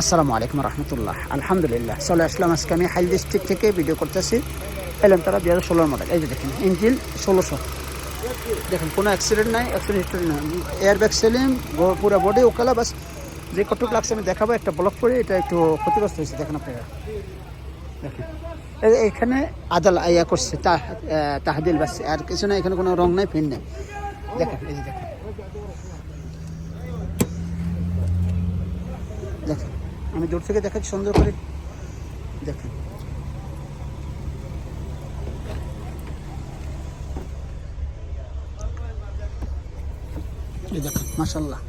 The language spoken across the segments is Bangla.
আসসালামু আলাইকুম রহমতুল্লাহ। আলহামদুলিল্লাহ। চলে আসলাম আজকে আমি হাইল ডিস্ট্রিক্ট থেকে ভিডিও করতেছি। এলাম তারা দু হাজার ষোলোর মডেল এই যে দেখেন, ইঞ্জিন ষোলোশো। দেখেন, কোনো অ্যাক্সিডেন্ট নাই অ্যাক্সিডেন্ট হিস্টোরি নাই। এয়ার ব্যাগ সেলিম পুরো বডি ওকালা বাস যে কটুক লাগছে আমি দেখাবো, একটা ব্লক করে এটা একটু ক্ষতিগ্রস্ত হয়েছে। দেখেন আপনারা। দেখেন এখানে আদাল ইয়া করছে তাহাদিল, বাস। আর কিছু না এখানে কোনো রং নাই, ফিন নেই। দেখেন, এই যে দেখেন দেখেন আমি দূর থেকে দেখাচ্ছি সুন্দর করে দেখেন। দেখেন মাসাল্লাহ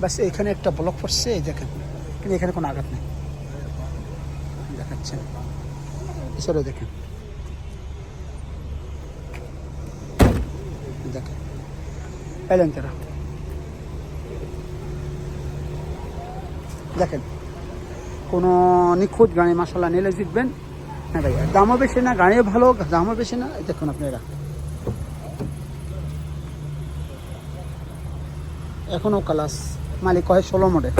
বাস এখানে একটা ব্লক পড়ছে দেখেন। কিন্তু এখানে কোনো আঘাত নেই। দেখাচ্ছেন। এছাড়াও দেখেন। দেখেন। এলেন তারা। দেখেন, কোনো নিখুঁত গাড়ি মাসাল্লাহ নিলে জিতবেন। হ্যাঁ ভাই, দামও বেশি না গাড়িও ভালো, দামও বেশি না দেখুন আপনারা। এখনও ক্লাস মালিক কয় ষোলো মডেল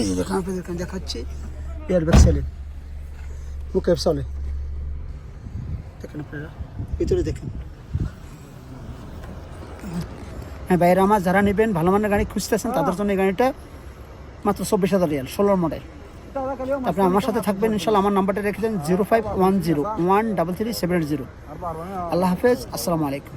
এই দেখুন আপনাদেরকে দেখাচ্ছি। এয়ার ব্যাগ সেলে বুকের চলে দেখেন আপনারা ভিতরে দেখেন। হ্যাঁ বাইরে আমার যারা নেবেন ভালো মানের গাড়ি খুঁজতেছেন তাদের জন্য এই গাড়িটা মাত্র চব্বিশ হাজার রিয়াল ষোলোর মডেল আপনি আমার সাথে থাকবেন ইনশাল্লাহ আমার নাম্বারটা রেখে দেন zero five one zero one double three seven zero. আল্লাহ হাফেজ আসসালামু আলাইকুম।